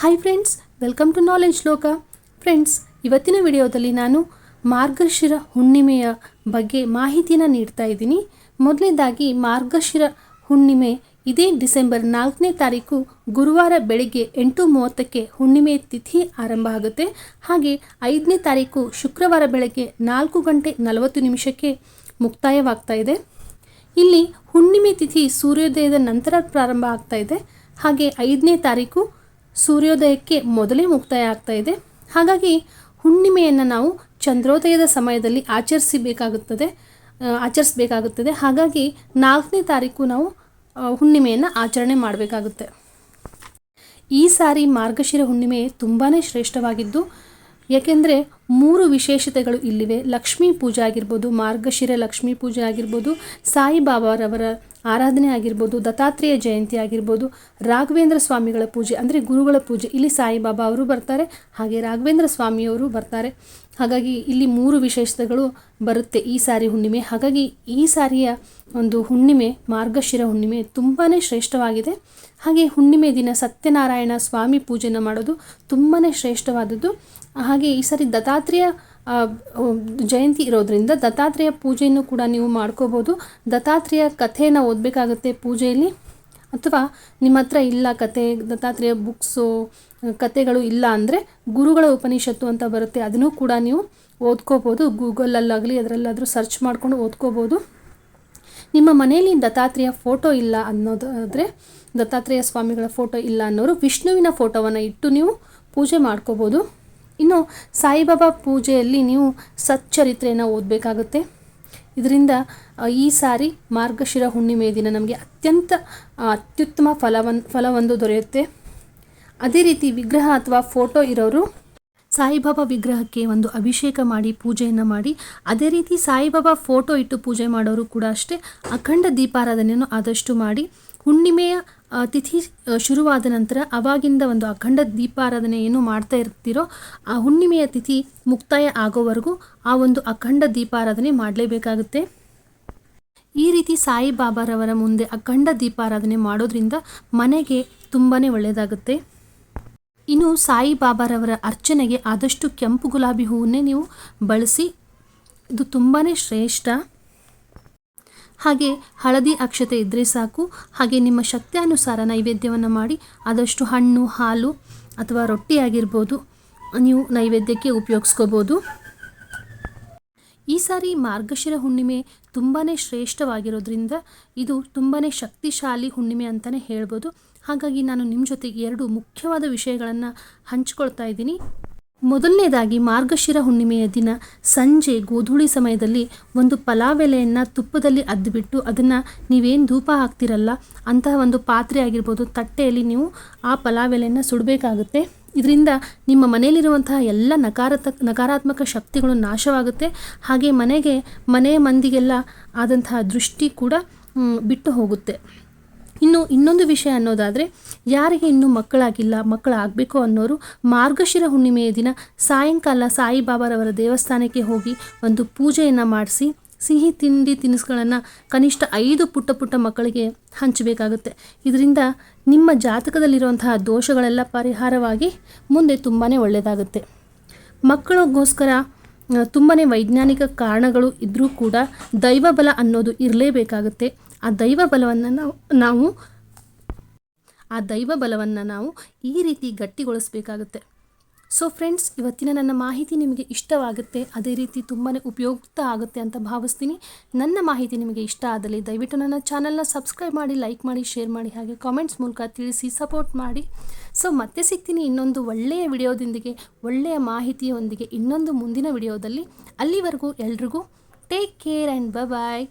Hi friends welcome to knowledge Shloka friends ಇವತ್ತಿನ ವಿಡಿಯೋದಲ್ಲಿ ನಾನು ಮಾರ್ಗಶಿರ ಹುಣ್ಣಿಮೆಯ ಬಗ್ಗೆ ಮಾಹಿತಿಯನ್ನು ನೀಡ್ತಾ ಇದ್ದೀನಿ. ಮೊದಲನೇದಾಗಿ ಮಾರ್ಗಶಿರ ಹುಣ್ಣಿಮೆ ಇದೇ ಡಿಸೆಂಬರ್ ನಾಲ್ಕನೇ ತಾರೀಕು ಗುರುವಾರ ಬೆಳಗ್ಗೆ ಎಂಟು ಮೂವತ್ತಕ್ಕೆ ಹುಣ್ಣಿಮೆ ತಿಥಿ ಆರಂಭ ಆಗುತ್ತೆ. ಹಾಗೆ ಐದನೇ ತಾರೀಕು ಶುಕ್ರವಾರ ಬೆಳಗ್ಗೆ ನಾಲ್ಕು ಗಂಟೆ ನಲವತ್ತು ನಿಮಿಷಕ್ಕೆ ಮುಕ್ತಾಯವಾಗ್ತಾ ಇದೆ. ಇಲ್ಲಿ ಹುಣ್ಣಿಮೆ ತಿಥಿ ಸೂರ್ಯೋದಯದ ನಂತರ ಪ್ರಾರಂಭ ಆಗ್ತಾ ಇದೆ. ಹಾಗೆ ಐದನೇ ತಾರೀಕು ಸೂರ್ಯೋದಯಕ್ಕೆ ಮೊದಲೇ ಮುಕ್ತಾಯ ಆಗ್ತಾ ಇದೆ. ಹಾಗಾಗಿ ಹುಣ್ಣಿಮೆಯನ್ನು ನಾವು ಚಂದ್ರೋದಯದ ಸಮಯದಲ್ಲಿ ಆಚರಿಸಬೇಕಾಗುತ್ತದೆ ಆಚರಿಸಬೇಕಾಗುತ್ತದೆ. ಹಾಗಾಗಿ ನಾಲ್ಕನೇ ತಾರೀಕು ನಾವು ಹುಣ್ಣಿಮೆಯನ್ನು ಆಚರಣೆ ಮಾಡಬೇಕಾಗುತ್ತೆ. ಈ ಸಾರಿ ಮಾರ್ಗಶಿರ ಹುಣ್ಣಿಮೆ ತುಂಬಾ ಶ್ರೇಷ್ಠವಾಗಿದ್ದು ಏಕೆಂದರೆ ಮೂರು ವಿಶೇಷತೆಗಳು ಇಲ್ಲಿವೆ. ಲಕ್ಷ್ಮೀ ಪೂಜೆ ಆಗಿರ್ಬೋದು, ಮಾರ್ಗಶಿರ ಲಕ್ಷ್ಮೀ ಪೂಜೆ ಆಗಿರ್ಬೋದು, ಸಾಯಿಬಾಬಾರವರ ಆರಾಧನೆ ಆಗಿರ್ಬೋದು, ದತ್ತಾತ್ರೇಯ ಜಯಂತಿ ಆಗಿರ್ಬೋದು, ರಾಘವೇಂದ್ರ ಸ್ವಾಮಿಗಳ ಪೂಜೆ, ಅಂದರೆ ಗುರುಗಳ ಪೂಜೆ. ಇಲ್ಲಿ ಸಾಯಿಬಾಬಾ ಅವರು ಬರ್ತಾರೆ, ಹಾಗೆ ರಾಘವೇಂದ್ರ ಸ್ವಾಮಿಯವರು ಬರ್ತಾರೆ. ಹಾಗಾಗಿ ಇಲ್ಲಿ ಮೂರು ವಿಶೇಷತೆಗಳು ಬರುತ್ತೆ ಈ ಸಾರಿ ಹುಣ್ಣಿಮೆ. ಹಾಗಾಗಿ ಈ ಸಾರಿಯ ಒಂದು ಹುಣ್ಣಿಮೆ, ಮಾರ್ಗಶಿರ ಹುಣ್ಣಿಮೆ ತುಂಬಾ ಶ್ರೇಷ್ಠವಾಗಿದೆ. ಹಾಗೆ ಹುಣ್ಣಿಮೆ ದಿನ ಸತ್ಯನಾರಾಯಣ ಸ್ವಾಮಿ ಪೂಜೆನ ಮಾಡೋದು ತುಂಬಾ ಶ್ರೇಷ್ಠವಾದದ್ದು. ಹಾಗೆ ಈ ಸಾರಿ ದತ್ತಾತ್ರೇಯ ಜಯಂತಿ ಇರೋದ್ರಿಂದ ದತ್ತಾತ್ರೇಯ ಪೂಜೆಯನ್ನು ಕೂಡ ನೀವು ಮಾಡ್ಕೋಬೋದು. ದತ್ತಾತ್ರೇಯ ಕಥೆಯನ್ನು ಓದಬೇಕಾಗುತ್ತೆ ಪೂಜೆಯಲ್ಲಿ? ಅಥವಾ ನಿಮ್ಮ ಹತ್ರ ಇಲ್ಲ ಕತೆ ದತ್ತಾತ್ರೇಯ ಬುಕ್ಸು ಕತೆಗಳು ಇಲ್ಲ ಅಂದರೆ ಗುರುಗಳ ಉಪನಿಷತ್ತು ಅಂತ ಬರುತ್ತೆ, ಅದನ್ನು ಕೂಡ ನೀವು ಓದ್ಕೋಬೋದು. ಗೂಗಲಲ್ಲಾಗಲಿ ಅದರಲ್ಲಾದರೂ ಸರ್ಚ್ ಮಾಡ್ಕೊಂಡು ಓದ್ಕೋಬೋದು. ನಿಮ್ಮ ಮನೆಯಲ್ಲಿ ದತ್ತಾತ್ರೇಯ ಫೋಟೋ ಇಲ್ಲ ಅನ್ನೋದಾದರೆ, ದತ್ತಾತ್ರೇಯ ಸ್ವಾಮಿಗಳ ಫೋಟೋ ಇಲ್ಲ ಅನ್ನೋರು ವಿಷ್ಣುವಿನ ಫೋಟೋವನ್ನು ಇಟ್ಟು ನೀವು ಪೂಜೆ ಮಾಡ್ಕೋಬೋದು. ಇನ್ನು ಸಾಯಿಬಾಬಾ ಪೂಜೆಯಲ್ಲಿ ನೀವು ಸಚ್ಚರಿತ್ರೆಯನ್ನು ಓದಬೇಕಾಗುತ್ತೆ. ಇದರಿಂದ ಈ ಸಾರಿ ಮಾರ್ಗಶಿರ ಹುಣ್ಣಿಮೆ ದಿನ ನಮಗೆ ಅತ್ಯಂತ ಅತ್ಯುತ್ತಮ ಫಲವನ್, ಫಲವೊಂದು ದೊರೆಯುತ್ತೆ. ಅದೇ ರೀತಿ ವಿಗ್ರಹ ಅಥವಾ ಫೋಟೋ ಇರೋರು ಸಾಯಿಬಾಬಾ ವಿಗ್ರಹಕ್ಕೆ ಒಂದು ಅಭಿಷೇಕ ಮಾಡಿ, ಪೂಜೆಯನ್ನು ಮಾಡಿ, ಅದೇ ರೀತಿ ಸಾಯಿಬಾಬಾ ಫೋಟೋ ಇಟ್ಟು ಪೂಜೆ ಮಾಡೋರು ಕೂಡ ಅಷ್ಟೇ, ಅಖಂಡ ದೀಪಾರಾಧನೆಯನ್ನು ಆದಷ್ಟು ಮಾಡಿ, ಹುಣ್ಣಿಮೆಯ ತಿಥಿ ಶುರುವಾದ ನಂತರ ಅವಾಗಿಂದ ಒಂದು ಅಖಂಡ ದೀಪಾರಾಧನೆ ಏನು ಮಾಡ್ತಾ ಇರ್ತೀರೋ ಆ ಹುಣ್ಣಿಮೆಯ ತಿಥಿ ಮುಕ್ತಾಯ ಆಗೋವರೆಗೂ ಆ ಒಂದು ಅಖಂಡ ದೀಪಾರಾಧನೆ ಮಾಡಲೇಬೇಕಾಗುತ್ತೆ. ಈ ರೀತಿ ಸಾಯಿಬಾಬಾರವರ ಮುಂದೆ ಅಖಂಡ ದೀಪಾರಾಧನೆ ಮಾಡೋದ್ರಿಂದ ಮನೆಗೆ ತುಂಬಾ ಒಳ್ಳೆಯದಾಗುತ್ತೆ ಇನ್ನು ಸಾಯಿಬಾಬಾರವರ ಅರ್ಚನೆಗೆ ಆದಷ್ಟು ಕೆಂಪು ಗುಲಾಬಿ ಹೂವನ್ನೇ ನೀವು ಬಳಸಿ, ಇದು ತುಂಬಾ ಶ್ರೇಷ್ಠ. ಹಾಗೆ ಹಳದಿ ಅಕ್ಷತೆ ಇದ್ದರೆ ಸಾಕು. ಹಾಗೆ ನಿಮ್ಮ ಶಕ್ತಿಯಾನುಸಾರ ನೈವೇದ್ಯವನ್ನು ಮಾಡಿ, ಆದಷ್ಟು ಹಣ್ಣು, ಹಾಲು ಅಥವಾ ರೊಟ್ಟಿ ಆಗಿರ್ಬೋದು ನೀವು ನೈವೇದ್ಯಕ್ಕೆ ಉಪಯೋಗಿಸ್ಕೋಬೋದು. ಈ ಸಾರಿ ಮಾರ್ಗಶಿರ ಹುಣ್ಣಿಮೆ ತುಂಬಾ ಶ್ರೇಷ್ಠವಾಗಿರೋದ್ರಿಂದ ಇದು ತುಂಬಾ ಶಕ್ತಿಶಾಲಿ ಹುಣ್ಣಿಮೆ ಅಂತಲೇ ಹೇಳ್ಬೋದು. ಹಾಗಾಗಿ ನಾನು ನಿಮ್ಮ ಜೊತೆಗೆ ಎರಡು ಮುಖ್ಯವಾದ ವಿಷಯಗಳನ್ನು ಹಂಚ್ಕೊಳ್ತಾ ಇದ್ದೀನಿ. ಮೊದಲನೇದಾಗಿ ಮಾರ್ಗಶಿರ ಹುಣ್ಣಿಮೆಯ ದಿನ ಸಂಜೆ ಗೋಧೂಳಿ ಸಮಯದಲ್ಲಿ ಒಂದು ಪಲಾವೆಲೆಯನ್ನು ತುಪ್ಪದಲ್ಲಿ ಅದ್ದುಬಿಟ್ಟು ಅದನ್ನು ನೀವೇನು ಧೂಪ ಹಾಕ್ತಿರಲ್ಲ ಅಂತಹ ಒಂದು ಪಾತ್ರೆ ಆಗಿರ್ಬೋದು, ತಟ್ಟೆಯಲ್ಲಿ ನೀವು ಆ ಪಲಾವೆಲೆಯನ್ನು ಸುಡಬೇಕಾಗುತ್ತೆ. ಇದರಿಂದ ನಿಮ್ಮ ಮನೆಯಲ್ಲಿರುವಂತಹ ಎಲ್ಲ ನಕಾರತ, ನಕಾರಾತ್ಮಕ ಶಕ್ತಿಗಳು ನಾಶವಾಗುತ್ತೆ. ಹಾಗೆ ಮನೆಗೆ ಮನೆಯ ಮಂದಿಗೆಲ್ಲ ಆದಂತಹ ದೃಷ್ಟಿ ಕೂಡ ಬಿಟ್ಟು ಹೋಗುತ್ತೆ. ಇನ್ನು ಇನ್ನೊಂದು ವಿಷಯ ಅನ್ನೋದಾದರೆ, ಯಾರಿಗೆ ಇನ್ನೂ ಮಕ್ಕಳಾಗಿಲ್ಲ, ಮಕ್ಕಳಾಗಬೇಕು ಅನ್ನೋರು ಮಾರ್ಗಶಿರ ಹುಣ್ಣಿಮೆಯ ದಿನ ಸಾಯಂಕಾಲ ಸಾಯಿಬಾಬಾರವರ ದೇವಸ್ಥಾನಕ್ಕೆ ಹೋಗಿ ಒಂದು ಪೂಜೆಯನ್ನು ಮಾಡಿಸಿ, ಸಿಹಿ ತಿಂಡಿ ತಿನಿಸುಗಳನ್ನು ಕನಿಷ್ಠ ಐದು ಪುಟ್ಟ ಪುಟ್ಟ ಮಕ್ಕಳಿಗೆ ಹಂಚಬೇಕಾಗುತ್ತೆ. ಇದರಿಂದ ನಿಮ್ಮ ಜಾತಕದಲ್ಲಿರುವಂತಹ ದೋಷಗಳೆಲ್ಲ ಪರಿಹಾರವಾಗಿ ಮುಂದೆ ತುಂಬಾ ಒಳ್ಳೆಯದಾಗುತ್ತೆ ಮಕ್ಕಳಿಗೋಸ್ಕರ ತುಂಬಾ ವೈಜ್ಞಾನಿಕ ಕಾರಣಗಳು ಇದ್ದರೂ ಕೂಡ ದೈವಬಲ ಅನ್ನೋದು ಇರಲೇಬೇಕಾಗುತ್ತೆ. ಆ ದೈವ ಬಲವನ್ನು ನಾವು ನಾವು, ಆ ದೈವ ಬಲವನ್ನು ನಾವು ಈ ರೀತಿ ಗಟ್ಟಿಗೊಳಿಸಬೇಕಾಗುತ್ತೆ. ಸೊ ಫ್ರೆಂಡ್ಸ್ ಇವತ್ತಿನ ನನ್ನ ಮಾಹಿತಿ ನಿಮಗೆ ಇಷ್ಟವಾಗುತ್ತೆ. ಅದೇ ರೀತಿ ತುಂಬಾ ಉಪಯುಕ್ತ ಆಗುತ್ತೆ ಅಂತ ಭಾವಿಸ್ತೀನಿ. ನನ್ನ ಮಾಹಿತಿ ನಿಮಗೆ ಇಷ್ಟ ಆದಲ್ಲಿ ದಯವಿಟ್ಟು ನನ್ನ ಚಾನಲ್ನ ಸಬ್ಸ್ಕ್ರೈಬ್ ಮಾಡಿ, ಲೈಕ್ ಮಾಡಿ, ಶೇರ್ ಮಾಡಿ, ಹಾಗೆ ಕಾಮೆಂಟ್ಸ್ ಮೂಲಕ ತಿಳಿಸಿ ಸಪೋರ್ಟ್ ಮಾಡಿ. ಸೊ ಮತ್ತೆ ಸಿಗ್ತೀನಿ ಇನ್ನೊಂದು ಒಳ್ಳೆಯ ವಿಡಿಯೋದೊಂದಿಗೆ, ಒಳ್ಳೆಯ ಮಾಹಿತಿಯೊಂದಿಗೆ ಇನ್ನೊಂದು ಮುಂದಿನ ವಿಡಿಯೋದಲ್ಲಿ. ಅಲ್ಲಿವರೆಗೂ ಎಲ್ರಿಗೂ ಟೇಕ್ ಕೇರ್ ಆ್ಯಂಡ್ ಬಾಯ್